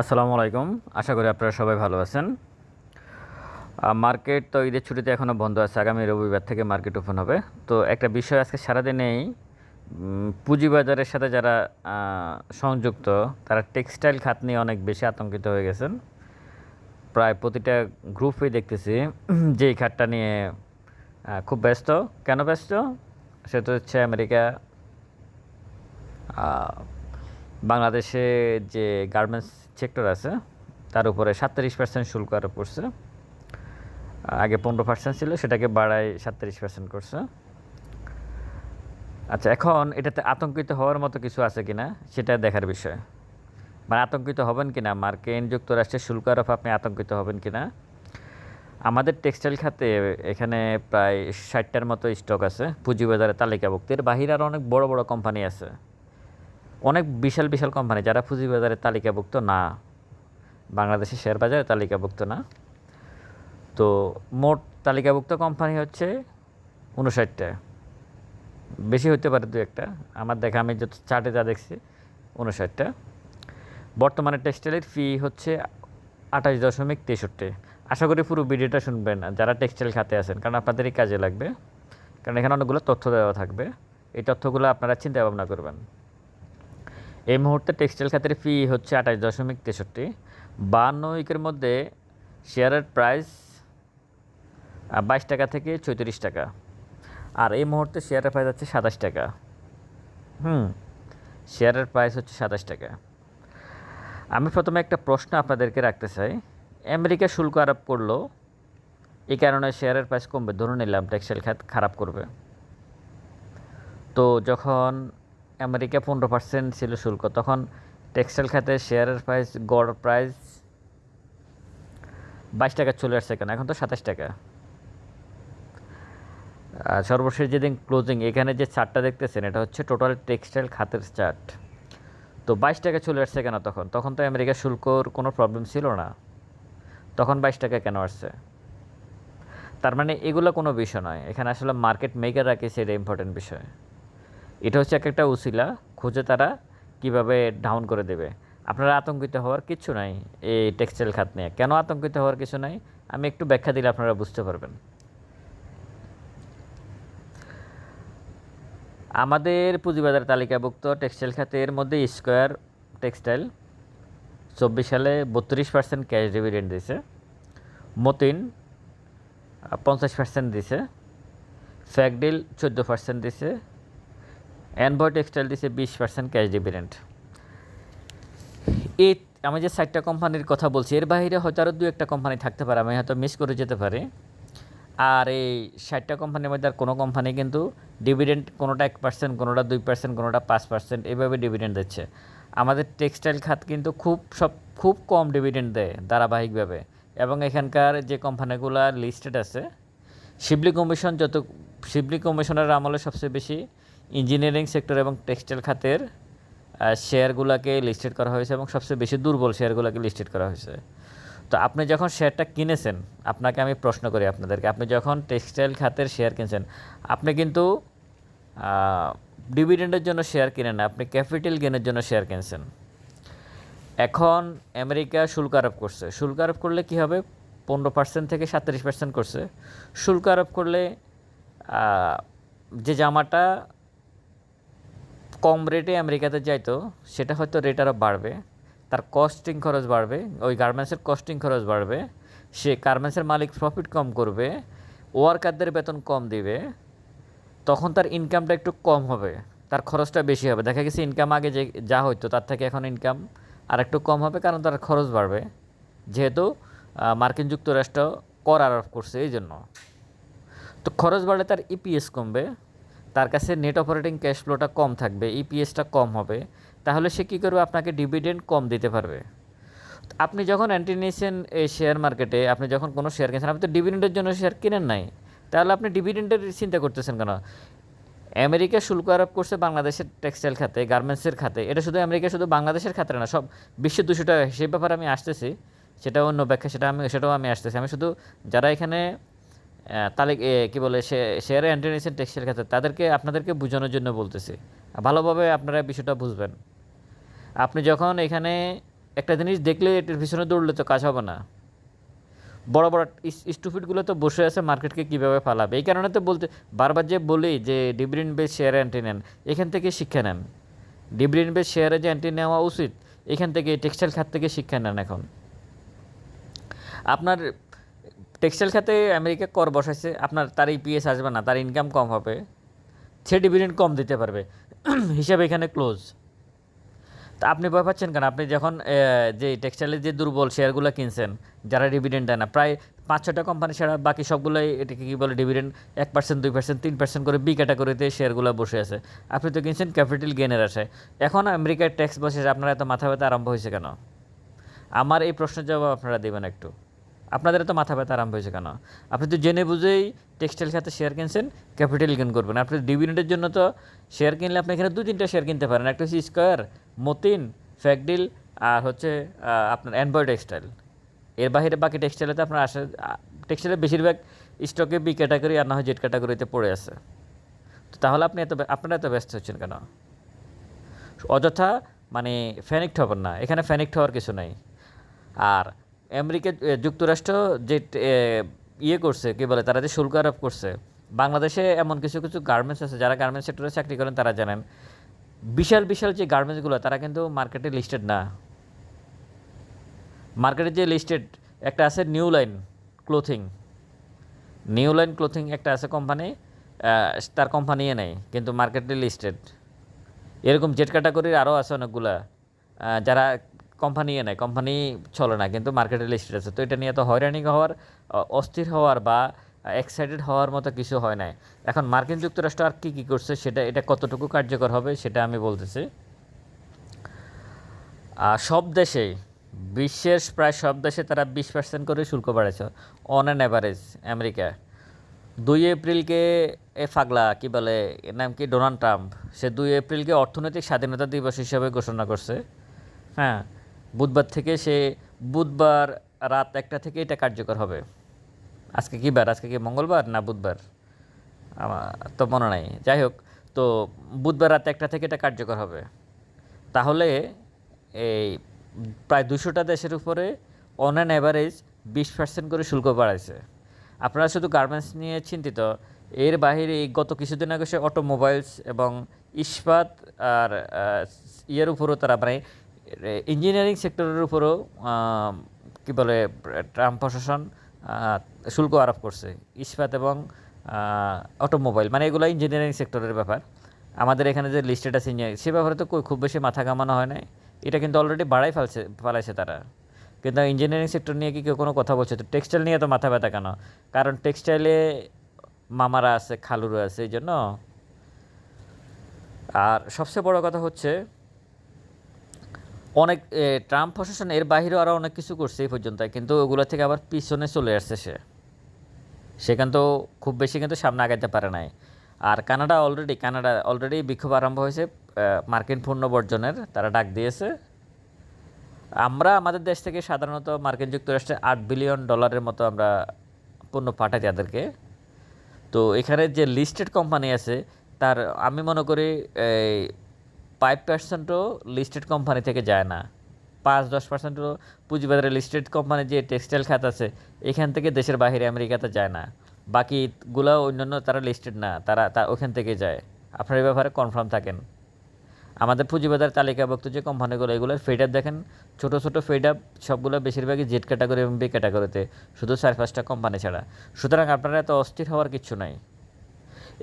আসসালামু আলাইকুম। আশা করি আপনারা সবাই ভালো আছেন। মার্কেট তো ঈদের ছুটিতে এখনও বন্ধ আছে। আগামী রবিবার থেকে মার্কেট ওপেন হবে। তো একটা বিষয় আজকে সারাদিনেই পুঁজিবাজারের সাথে যারা সংযুক্ত, তারা টেক্সটাইল খাত নিয়ে অনেক বেশি আতঙ্কিত হয়ে গেছেন। প্রায় প্রতিটা গ্রুপেই দেখতেছি যে এই খাতটা নিয়ে খুব ব্যস্ত। কেন ব্যস্ত? সেটা হচ্ছে আমেরিকা বাংলাদেশে যে গার্মেন্টস সেক্টর আছে, তার উপরে সাতত্রিশ পার্সেন্ট শুল্ক আরোপ করছে। আগে পনেরো পার্সেন্ট ছিল, সেটাকে বাড়ায় সাতত্রিশ পার্সেন্ট করছে। আচ্ছা এখন এটাতে আতঙ্কিত হওয়ার মতো কিছু আছে কিনা সেটা দেখার বিষয়। মানে আতঙ্কিত হবেন কিনা মার্কিন যুক্তরাষ্ট্রের শুল্ক আরোপ আপনি আতঙ্কিত হবেন কিনা আমাদের টেক্সটাইল খাতে এখানে প্রায় ষাটটার মতো স্টক আছে। পুঁজিবাজারে তালিকাভুক্ত। এর বাহিরে আরও অনেক বড় বড় কোম্পানি আছে। অনেক বিশাল বিশাল কোম্পানি যারা পুঁজিবাজারে তালিকাভুক্ত না। বাংলাদেশের শেয়ার বাজারে তালিকাভুক্ত না। তো মোট তালিকাভুক্ত কোম্পানি হচ্ছে উনষাটটা বেশি হতে পারে দু একটা। আমার দেখা, আমি যত চার্টে যা দেখছি উনষাটটা বর্তমানে টেক্সটাইলের ফি হচ্ছে আঠাশ দশমিক তেষট্টি। আশা করি পুরো ভিডিওটা শুনবেন, যারা টেক্সটাইল খাতে আছেন, কারণ আপনাদেরই কাজে লাগবে। কারণ এখানে অনেকগুলো তথ্য দেওয়া থাকবে। এই তথ্যগুলো আপনারা চিন্তা ভাবনা করবেন। এই মুহূর্তে টেক্সটাইল খাতের ফি হচ্ছে আঠাশ দশমিক তেষট্টি। বান্ন উইকের মধ্যে শেয়ারের প্রাইস বাইশ টাকা থেকে চৌত্রিশ টাকা। আর এই মুহূর্তে শেয়ারের প্রাইস হচ্ছে সাতাশ টাকা। হুম, শেয়ারের প্রাইস হচ্ছে সাতাশ টাকা। আমি প্রথমে একটা প্রশ্ন আপনাদেরকে রাখতে চাই। আমেরিকা শুল্ক আরোপ করল, এই কারণে শেয়ারের প্রাইস কমবে। ধরে নিলাম, টেক্সটাইল খাত খারাপ করবে। তো যখন আমেরিকা পনেরো পার্সেন্ট ছিল শুল্ক। তখন টেক্সটাইল খাতে শেয়ারের প্রাইস গড় প্রাইস বাইশ টাকা চলে আসছে কেন? এখন তো সাতাশ টাকা। সর্বশেষ যেদিন ক্লোজিং এখানে যে চার্টটা দেখতেছেন, এটা হচ্ছে টোটাল টেক্সটাইল খাতের চার্ট। তো বাইশ টাকা চলে আসছে কেন তখন? তখন তো আমেরিকা শুল্কর কোনো প্রবলেম ছিল না। তখন বাইশ টাকা কেন আসছে? তার মানে এগুলো কোনো বিষয় নয়। এখানে আসলে মার্কেট মেকার রাখে সেটা ইম্পর্টেন্ট বিষয়। এটা হচ্ছে এক একটা উসিলা, খুঁজে তারা কীভাবে ডাউন করে দেবে। আপনারা আতঙ্কিত হওয়ার কিছু নাই এই টেক্সটাইল খাত নিয়ে। কেন আতঙ্কিত হওয়ার কিছু নাই? আমি একটু ব্যাখ্যা দিলে আপনারা বুঝতে পারবেন। আমাদের পুঁজিবাজার তালিকাভুক্ত টেক্সটাইল খাতের মধ্যে স্কোয়ার টেক্সটাইল চব্বিশ সালে বত্রিশ পার্সেন্ট ক্যাশ ডিভিডেন্ড দিছে, মতিন পঞ্চাশ পার্সেন্ট দিছে, ফ্যাকডিল চোদ্দ পার্সেন্ট দিছে অ্যানবয় টেক্সটাইল দিছে বিশ পার্সেন্ট ক্যাশ ডিভিডেন্ট এই আমি যে চারটা কোম্পানির কথা বলছি, এর বাইরে হয়তো আরও দু একটা কোম্পানি থাকতে পারে, আমি হয়তো মিস করে যেতে পারি। আর এই ষাটটা কোম্পানির মধ্যে আর কোনো কোম্পানি কিন্তু ডিভিডেন্ড কোনোটা এক পার্সেন্ট কোনোটা দুই পার্সেন্ট কোনোটা পাঁচ পার্সেন্ট এইভাবে ডিভিডেন্ড দিচ্ছে। আমাদের টেক্সটাইল খাত কিন্তু খুব সব, খুব কম ডিভিডেন্ড দেয় ধারাবাহিকভাবে। এবং এখানকার যে কোম্পানিগুলো লিস্টেড আছে শিবলি কমিশন যত শিবলি কমিশনের আমলে সবচেয়ে বেশি ইঞ্জিনিয়ারিং সেক্টর এবং টেক্সটাইল খাতের শেয়ারগুলোকে লিস্টেড করা হয়েছে এবং সবচেয়ে বেশি দুর্বল শেয়ারগুলোকে লিস্টেড করা হয়েছে। তো আপনি যখন শেয়ারটা কিনেছেন, আপনাকে আমি প্রশ্ন করি আপনাদেরকে, আপনি যখন টেক্সটাইল খাতের শেয়ার কিনছেন, আপনি কিন্তু ডিভিডেন্ডের জন্য শেয়ার কিনেন আপনি ক্যাপিটাল গেনের জন্য শেয়ার কিনছেন। এখন আমেরিকা শুল্ক আরোপ করছে। শুল্ক আরোপ করলে কি হবে? পনেরো পার্সেন্ট থেকে সাতত্রিশ পার্সেন্ট করছে। শুল্ক আরোপ করলে যে জামাটা কম রেটে আমেরিকাতে যাইতো, সেটা হয়তো রেট আরও বাড়বে। তার কস্টিং খরচ বাড়বে, ওই গার্মেন্টসের কস্টিং খরচ বাড়বে। সে গার্মেন্টসের মালিক প্রফিট কম করবে ওয়ার্কারদের বেতন কম দিবে, তখন তার ইনকামটা একটু কম হবে, তার খরচটা বেশি হবে। দেখা গেছে ইনকাম আগে যে, যা হইতো, তার থেকে এখন ইনকাম আর একটু কম হবে, কারণ তার খরচ বাড়বে। যেহেতু মার্কিন যুক্তরাষ্ট্র কর আরোপ করছে এই জন্য তো খরচ বাড়লে তার ইপিএস কমবে। তার কাছে নেট অপারেটিং ক্যাশ ফ্লোটা কম থাকবে ইপিএসটা কম হবে, তাহলে সে কী করবে? আপনাকে ডিভিডেন্ড কম দিতে পারবে। আপনি যখন নিয়েছেন এই শেয়ার মার্কেটে আপনি যখন কোনো শেয়ার কিনছেন, আপনি তো ডিভিডেন্ডের জন্য শেয়ার কিনেন নাই। তাহলে আপনি ডিভিডেন্ডের চিন্তা করতেছেন কেন? আমেরিকা শুল্ক আরোপ করছে বাংলাদেশের টেক্সটাইল খাতে গার্মেন্টসের খাতে। এটা শুধু আমেরিকা, শুধু বাংলাদেশের খাতে না, সব বিশ্ব দূষিত সেই ব্যাপারে আমি আসতেছি। সেটা অন্য ব্যাখ্যা, সেটা আমি, সেটাও আমি আসতেছি। আমি শুধু যারা এখানে তালিক কী বলে, সে শেয়ারে এন্ট্রি নিয়েছেন টেক্সটাইল খাতে তাদেরকে, আপনাদেরকে বোঝানোর জন্য বলতেছি। ভালোভাবে আপনারা বিষয়টা বুঝবেন। আপনি যখন এখানে একটা জিনিস দেখলে এটার পিছনে দৌড়লে তো কাজ হবে না। বড় বড় স্টুপিডগুলো তো বসে আছে মার্কেটকে কীভাবে ফালাবে। এই কারণে তো বলতে, বারবার যে বলি যে ডিভিডেন্ড বেস শেয়ারে অ্যান্টি নেন, এখান থেকে শিক্ষা নেন। ডিব্রিন বেস শেয়ারে যে অ্যান্টি নেওয়া উচিত, এখান থেকে টেক্সটাইল খাত থেকে শিক্ষা নেন এখন। আপনার টেক্সটাইল খাতে আমেরিকা কর বসাইছে, আপনার তার ইপিএস আসবে না, তার ইনকাম কম হবে, সে ডিভিডেন্ড কম দিতে পারবে। হিসাবে এখানে ক্লোজ তা আপনি ভয় পাচ্ছেন কেন? আপনি যখন যে টেক্সটাইলের যে দুর্বল শেয়ারগুলো কিনছেন, যারা ডিভিডেন্ড দেয় না, প্রায় পাঁচ ছটা কোম্পানি ছাড়া বাকি সবগুলোই এটাকে কী বলে ডিভিডেন্ড এক পার্সেন্ট দুই পার্সেন্ট তিন পার্সেন্ট করে বি ক্যাটাগরিতে শেয়ারগুলো বসে আছে। আপনি তো কিনছেন ক্যাপিটাল গেনের আশায়। এখন আমেরিকার ট্যাক্স বসে, আপনার এত মাথা ব্যথা আরম্ভ হয়েছে কেন? আমার এই প্রশ্নের জবাব আপনারা দেবেন একটু। আপনাদের তো মাথা ব্যথা আরম্ভ হয়েছে কেন? আপনি তো জেনে বুঝেই টেক্সটাইল খাতে শেয়ার কিনছেন ক্যাপিটাল গেন করবেন। আপনি ডিভিডেন্ডের জন্য তো শেয়ার কিনলে আপনি এখানে দু তিনটা শেয়ার কিনতে পারেন। একটা হচ্ছে স্কোয়ার মতিন ফ্যাকডিল আর হচ্ছে আপনার অ্যান্ড্রয়েড টেক্সটাইল এর বাইরে বাকি টেক্সটাইলে তো আপনার আসে টেক্সটাইলের বেশিরভাগ স্টকে বি ক্যাটাগরি আর না হয় জেড ক্যাটাগরিতে পড়ে আছে। তো তাহলে আপনি এত আপনারা এত ব্যস্ত হচ্ছেন কেন? অযথা মানে ফ্যানিক্ট হবেন না। এখানে ফ্যানিক্ট হওয়ার কিছু নাই। আর আমেরিকা যুক্তরাষ্ট্র যে ইয়ে করছে, কি বলে, তারা যে শুল্ক আরোপ করছে, বাংলাদেশে এমন কিছু কিছু গার্মেন্টস আছে, যারা গার্মেন্টস সেক্টরে চাকরি করেন, তারা জানেন, বিশাল বিশাল যে গার্মেন্টসগুলো তারা কিন্তু মার্কেটে লিস্টেড না। মার্কেটে যে লিস্টেড একটা আছে new line clothing new line clothing একটা আছে কোম্পানি তার কোম্পানি নেই, কিন্তু মার্কেটে লিস্টেড এরকম জেট ক্যাটাগরির আরও আছে অনেকগুলা যারা কোম্পানি এ নেয় কোম্পানি চলে না, কিন্তু মার্কেটে লিস্টেড আছে। তো এটা নিয়ে তো হয়রানি হওয়ার অস্থির হওয়ার বা এক্সাইটেড হওয়ার মতো কিছু হয় নাই। এখন মার্কিন যুক্তরাষ্ট্র আর কী কী করছে সেটা, এটা কতটুকু কার্যকর হবে সেটা আমি বলতেছি। সব দেশেই, বিশ্বের প্রায় সব দেশে তারা বিশ পার্সেন্ট করে শুল্ক বাড়াইছে অন অ্যান অ্যাভারেজ আমেরিকা দুই এপ্রিলকে এ ফাগলা, কি বলে, এর নাম কি, ডোনাল্ড ট্রাম্প, সে দুই এপ্রিলকে অর্থনৈতিক স্বাধীনতা দিবস হিসাবে ঘোষণা করছে। হ্যাঁ বুধবার থেকে সে বুধবার রাত একটা থেকে এটা কার্যকর হবে। আজকে কি বার? আজকে কি মঙ্গলবার না বুধবার? আমার তো মনে নাই। যাই হোক, তো বুধবার রাত একটা থেকে এটা কার্যকর হবে। তাহলে এই প্রায় দুশোটা দেশের উপরে অন অ্যান অ্যাভারেজ বিশ পার্সেন্ট করে শুল্ক বাড়াইছে। আপনারা শুধু গার্মেন্টস নিয়ে চিন্তিত, এর এই গত কিছুদিন আগে সে অটোমোবাইলস এবং ইস্পাত আর ইয়ের উপরও তারা মানে ইঞ্জিনিয়ারিং সেক্টরের উপরও কি বলে ট্রাম্প প্রশাসন শুল্ক আরোপ করছে। ইস্পাত এবং অটোমোবাইল মানে এগুলো ইঞ্জিনিয়ারিং সেক্টরের ব্যাপার। আমাদের এখানে যে লিস্টেড আছে ইঞ্জিনিয়ারিং সে ব্যাপারে তো খুব বেশি মাথা কামানো হয় নাই। এটা কিন্তু অলরেডি বাড়াই ফেলছে, ফেলাইছে তারা। কিন্তু ইঞ্জিনিয়ারিং সেক্টর নিয়ে কি কেউ কোনো কথা বলছে? তো টেক্সটাইল নিয়ে তো মাথা ব্যথা কেন? কারণ টেক্সটাইলে মামারা আছে খালুরা আছে, এই জন্য। আর সবচেয়ে বড় কথা হচ্ছে অনেক ট্রাম্প প্রশাসন এর বাইরেও আরও অনেক কিছু করছে এই পর্যন্ত কিন্তু ওগুলো থেকে আবার পিছনে চলে আসছে সে। সেখান তো খুব বেশি কিন্তু সামনে আগাইতে পারে নাই। আর কানাডা অলরেডি কানাডা অলরেডি বিক্ষোভ আরম্ভ হয়েছে মার্কিন পণ্য বর্জনের তারা ডাক দিয়েছে। আমরা আমাদের দেশ থেকে সাধারণত মার্কিন যুক্তরাষ্ট্রে আট বিলিয়ন ডলারের মতো আমরা পণ্য পাঠাই তাদেরকে। তো এখানে যে লিস্টেড কোম্পানি আছে, তার, আমি মনে করি ফাইভ পার্সেন্টও লিস্টেড কোম্পানি থেকে যায় না। পাঁচ দশ পার্সেন্টও পুঁজিবাজারে লিস্টেড কোম্পানি যে টেক্সটাইল খাত আছে, এখান থেকে দেশের বাইরে আমেরিকাতে যায় না। বাকিগুলো অন্যান্য তারা লিস্টেড না, তারা তা ওখান থেকে যায়। আপনার এই ব্যাপারে কনফার্ম থাকেন। আমাদের পুঁজিবাজার তালিকাভুক্ত যে কোম্পানিগুলো এগুলোর ফেড আপ দেখেন। ছোটো ছোটো ফেড আপ সবগুলো বেশিরভাগই জেড ক্যাটাগরি এবং বি ক্যাটাগরিতে শুধু চার পাঁচটা কোম্পানি ছাড়া। সুতরাং আপনারা এত অস্থির হওয়ার কিচ্ছু নাই।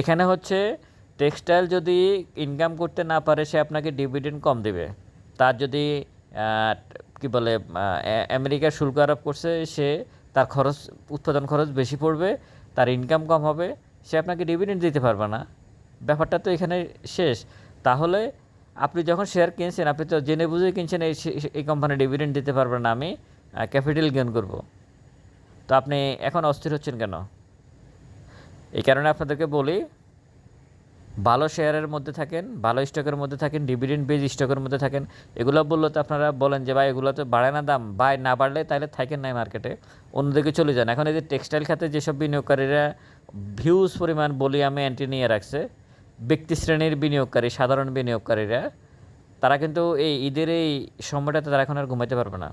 এখানে হচ্ছে টেক্সটাইল যদি ইনকাম করতে না পারে সে আপনাকে ডিভিডেন্ড কম দেবে। তার যদি কি বলে আহ, আ- আমেরিকার শুল্ক আরোপ করছে সে তার খরচ উৎপাদন খরচ বেশি পড়বে তার ইনকাম কম হবে সে আপনাকে ডিভিডেন্ড দিতে পারবে না। ব্যাপারটা তো এখানে শেষ। তাহলে আপনি যখন শেয়ার কিনছেন আপনি তো জেনে বুঝে কিনছেন এই এই কোম্পানি ডিভিডেন্ড দিতে পারবে না আমি ক্যাপিটাল গেন করব। তো আপনি এখন অস্থির হচ্ছেন কেন? এই কারণে আপনাদেরকে বলি ভালো শেয়ারের মধ্যে থাকেন, ভালো স্টকের মধ্যে থাকেন ডিভিডেন্ড বেজ স্টকের মধ্যে থাকেন, এগুলো বললে তো আপনারা বলেন যে, ভাই, এগুলো তো বাড়ে না দাম বাই না বাড়লে তাহলে থাকেন নাই মার্কেটে অন্যদিকে চলে যান। এখন এই যে টেক্সটাইল খাতে যেসব বিনিয়োগকারীরা ভিউজ পরিমাণ বলি আমি অ্যান্টি নিয়ে রাখছে, ব্যক্তি শ্রেণির বিনিয়োগকারী, সাধারণ বিনিয়োগকারীরা, তারা কিন্তু এই ঈদের এই সময়টাতে তারা এখন আর ঘুমাইতে পারবে না।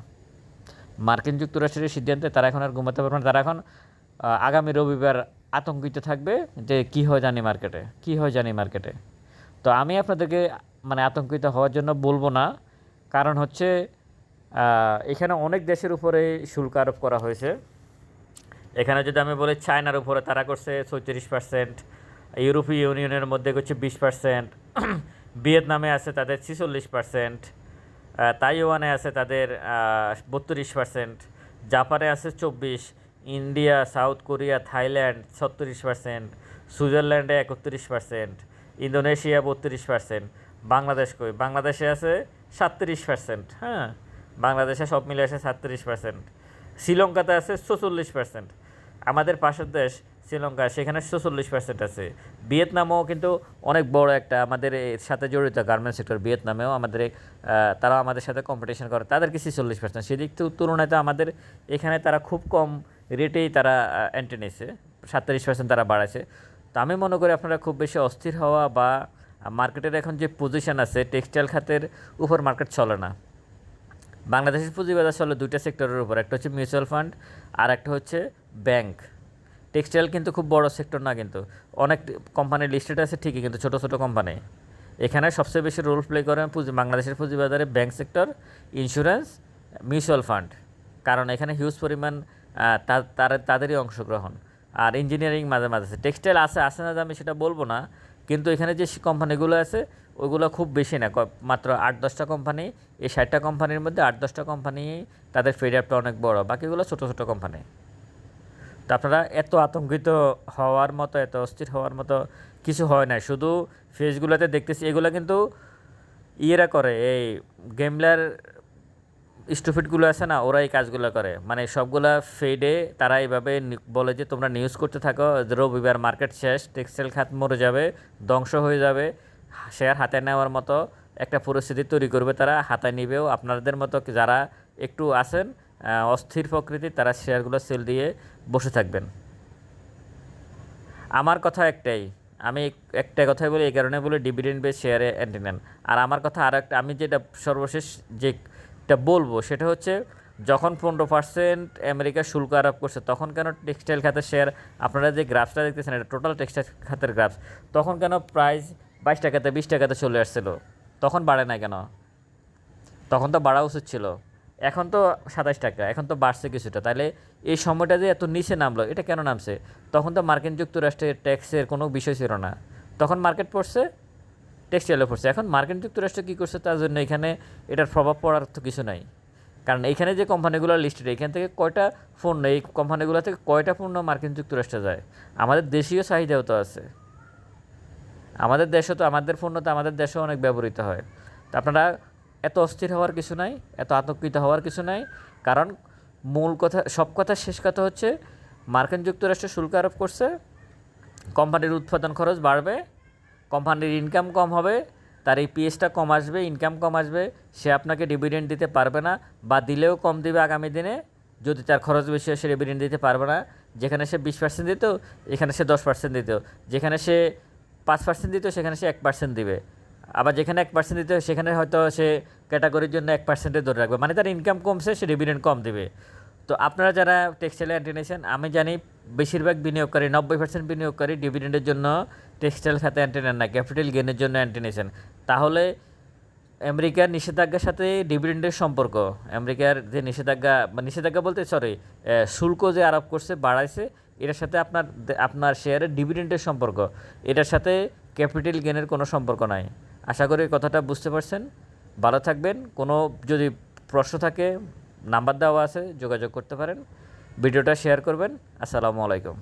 মার্কিন যুক্তরাষ্ট্রের সিদ্ধান্তে তারা এখন আর ঘুমাতে পারবে না। তারা এখন আগামী রবিবার আতঙ্কিত থাকবে যে কি হয় জানি মার্কেটে, কি হয় জানি মার্কেটে। তো আমি আপনাদেরকে মানে আতঙ্কিত হওয়ার জন্য বলব না। কারণ হচ্ছে এখানে অনেক দেশের উপরে শুল্ক আরোপ করা হয়েছে। এখানে যদি আমি বলি চায়নার উপরে, তারা করছে ছত্রিশ পার্সেন্ট। ইউরোপীয় ইউনিয়নের মধ্যে করছে বিশ পার্সেন্ট। ভিয়েতনামে আছে তাদের ছিচল্লিশ পার্সেন্ট। তাইওয়ানে আছে তাদের বত্রিশ পার্সেন্ট। জাপানে আছে চব্বিশ। ইন্ডিয়া, সাউথ কোরিয়া, থাইল্যান্ড ছত্রিশ পার্সেন্ট সুইজারল্যান্ডে একত্রিশ পার্সেন্ট ইন্দোনেশিয়া বত্রিশ পার্সেন্ট বাংলাদেশ কই? বাংলাদেশে আছে সাতত্রিশ পার্সেন্ট হ্যাঁ? বাংলাদেশে সব মিলে আছে সাতত্রিশ পার্সেন্ট শ্রীলঙ্কাতে আছে ছচল্লিশ পার্সেন্ট আমাদের পাশের দেশ শ্রীলঙ্কা, সেখানে ছচল্লিশ পার্সেন্ট আছে। ভিয়েতনামও কিন্তু অনেক বড় একটা আমাদের এর সাথে জড়িত গার্মেন্টস সেক্টর ভিয়েতনামেও আমাদের তারা আমাদের সাথে কম্পিটিশন করে। তাদের তাদেরকে ছেচল্লিশ পার্সেন্ট সেদিক তুলনায় তো আমাদের এখানে তারা খুব কম রেটেই তারা এন্ট্রি নিয়েছে। সাতত্রিশ পার্সেন্ট তারা বাড়াচ্ছে তো আমি মনে করি আপনারা খুব বেশি অস্থির হওয়া বা মার্কেটের এখন যে পজিশন আছে টেক্সটাইল খাতের উপর মার্কেট চলে না। বাংলাদেশের পুঁজিবাজার চলে দুইটা সেক্টরের উপর। একটা হচ্ছে মিউচুয়াল ফান্ড আর একটা হচ্ছে ব্যাংক টেক্সটাইল কিন্তু খুব বড় সেক্টর না কিন্তু। অনেক কোম্পানি লিস্টেড আছে ঠিকই কিন্তু ছোট ছোট কোম্পানি এখানে সবচেয়ে বেশি রোল প্লে করে পুঁজি, বাংলাদেশের পুঁজিবাজারে bank sector insurance mutual fund কারণ এখানে হিউজ পরিমাণ তার- তাদেরই অংশগ্রহণ। আর ইঞ্জিনিয়ারিং মাঝে মাঝে আছে। টেক্সটাইল আছে আছে না আমি সেটা বলব না। কিন্তু এখানে যে কোম্পানিগুলো আছে ওইগুলো খুব বেশি না। মাত্র আট, দশটা কোম্পানি এই ষাটটা কোম্পানির মধ্যে আট, দশটা কোম্পানি তাদের ফিডআপটা অনেক বড়। বাকিগুলো ছোটো ছোটো কোম্পানি তো আপনারা এত আতঙ্কিত হওয়ার মতো, এত অস্থির হওয়ার মতো কিছু হয় না শুধু ফেসগুলোতে দেখতেছি, এগুলো কিন্তু ইয়েরা করে, এই গেমলার স্টুফিটগুলো আছে না ওরা এই কাজগুলো করে। মানে সবগুলা ফেডে তারা এইভাবে বলে যে তোমরা নিউজ করতে থাকো, রবিবার মার্কেট শেষ, টেক্সটাইল খাত মরে যাবে, ধ্বংস হয়ে যাবে, শেয়ার হাতে নেওয়ার মতো একটা পরিস্থিতি তৈরি করবে তারা হাতে নিবেও আপনাদের মতো যারা একটু আছেন অস্থির প্রকৃতি, তারা শেয়ারগুলো সেল দিয়ে বসে থাকবেন। আমার কথা একটাই, আমি এক- একটা কথাই বলি, এই কারণে বলি ডিভিডেন্ড বেস শেয়ারে অ্যান্টি নেন। আর আমার কথা আর একটা, আমি যেটা সর্বশেষ যেটা বলব, সেটা হচ্ছে, যখন পনেরো পার্সেন্ট আমেরিকা শুল্ক আরোপ করছে, তখন কেন টেক্সটাইল খাতের শেয়ার আপনারা যে গ্রাফসটা দেখতেছেন, এটা টোটাল টেক্সটাইল খাতের গ্রাফস তখন কেন প্রাইস বাইশ টাকাতে, বিশ টাকাতে চলে আসছিল? তখন বাড়ে না কেন? তখন তো বাড়া উচিত ছিল। এখন তো সাতাশ টাকা, এখন তো বাড়ছে কিছুটা। তাহলে এই সময়টা যে এত নিচে নামলো, এটা কেন নামছে? তখন তো মার্কিন যুক্তরাষ্ট্রের ট্যাক্সের কোনো বিষয় ছিল না। তখন মার্কেট পড়ছে, টেক্সটাইলে পড়ছে। এখন মার্কিন যুক্তরাষ্ট্র কী করছে তার জন্য এখানে এটার প্রভাব পড়ার তো কিছু নাই। কারণ এইখানে যে কোম্পানিগুলো লিস্টেড এখান থেকে কয়টা পণ্য এই কোম্পানিগুলো থেকে কয়টা পণ্য মার্কিন যুক্তরাষ্ট্রে যায়? আমাদের দেশীয় চাহিদাও তো আছে। আমাদের দেশও তো, আমাদের পণ্য তো আমাদের দেশেও অনেক ব্যবহৃত হয়। তো আপনারা এত অস্থির হওয়ার কিছু নাই, এত আতঙ্কিত হওয়ার কিছু নাই। কারণ মূল কথা, সব কথা শেষ কথা হচ্ছে, মার্কিন যুক্তরাষ্ট্র শুল্ক আরোপ করছে, কোম্পানির উৎপাদন খরচ বাড়বে, কোম্পানির ইনকাম কম হবে, তার এই পিএসটা কম আসবে ইনকাম কম আসবে, সে আপনাকে ডিভিডেন্ড দিতে পারবে না বা দিলেও কম দিবে আগামী দিনে, যদি তার খরচ বেশি হয় সে ডিভিডেন্ড দিতে পারবে না। যেখানে সে বিশ পার্সেন্ট দিত, এখানে সে দশ পার্সেন্ট দিত। যেখানে সে পাঁচ পার্সেন্ট দিত, সেখানে সে এক পার্সেন্ট দিবে। আবার যেখানে এক পার্সেন্ট দিতে হয়, সেখানে হয়তো সে ক্যাটাগরির জন্য এক পার্সেন্টে ধরে রাখবে। মানে তার ইনকাম কমছে, সে ডিভিডেন্ড কম দেবে। তো আপনারা যারা টেক্সটাইলে অ্যান্টি নিয়েছেন আমি জানি বেশিরভাগ বিনিয়োগকারী, নব্বই পার্সেন্ট বিনিয়োগকারী ডিভিডেন্ডের জন্য টেক্সটাইল খাতে অ্যান্টি নেন না ক্যাপিটাল গেনের জন্য অ্যান্টি নিয়েছেন তাহলে আমেরিকার নিষেধাজ্ঞার সাথে ডিভিডেন্ডের সম্পর্ক। আমেরিকার যে নিষেধাজ্ঞা বা নিষেধাজ্ঞা বলতে সরি শুল্ক যে আরোপ করছে, বাড়াইছে, এটার সাথে আপনার আপনার শেয়ারের ডিভিডেন্ডের সম্পর্ক। এটার সাথে ক্যাপিটাল গেনের কোনো সম্পর্ক নাই। আশা করি কথাটা বুঝতে পারছেন। ভালো থাকবেন। কোনো যদি প্রশ্ন থাকে, নাম্বার দেওয়া আছে, যোগাযোগ করতে পারেন। ভিডিওটা শেয়ার করবেন। আসসালামু আলাইকুম।